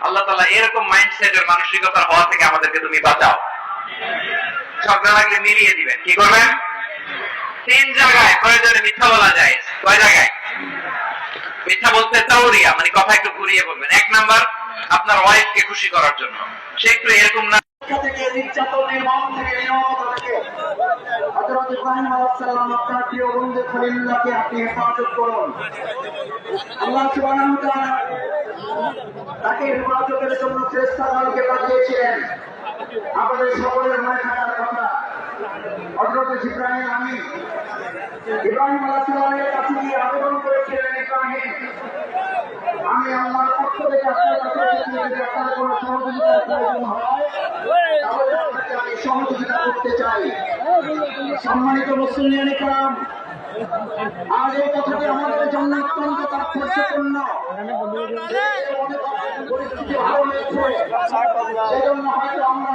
আল্লাহ তালা এরকম মাইন্ডসেটের মানসিকতার হওয়া থেকে আমাদেরকে তুমি বাঁচাও। ঝগড়া লাগলে মিলিয়ে দিবেন। কি করবেন? তিন জায়গায় প্রয়োজনে মিথ্যা বলা যায়। কয় জায়গায়? মিথ্যা বলতে তাওরিয়া মানে কথা একটু ঘুরিয়ে বলবেন। এক নাম্বার, আপনার ওয়াইফকে খুশি করার জন্য। সে একটু এরকম না থেকে নির্যাতন, নির্মম থেকে নিরবতা থেকে হযরত ইব্রাহিম ইব্রাহিম আমি আমি আল্লাহর পক্ষ থেকে আপনার কাছে যদি আপনার কোনো সহযোগিতার প্রয়োজন হয়? তাহলে আপনাকে আমি সহযোগিতা করতে চাই। সম্মানিত মুসলিম কাম আজ এই কথাটি আমাদের জন্য অত্যন্ত তাৎপর্যপূর্ণ। পরিস্থিতি ভালো হয়েছে, সেজন্য হয়তো আমরা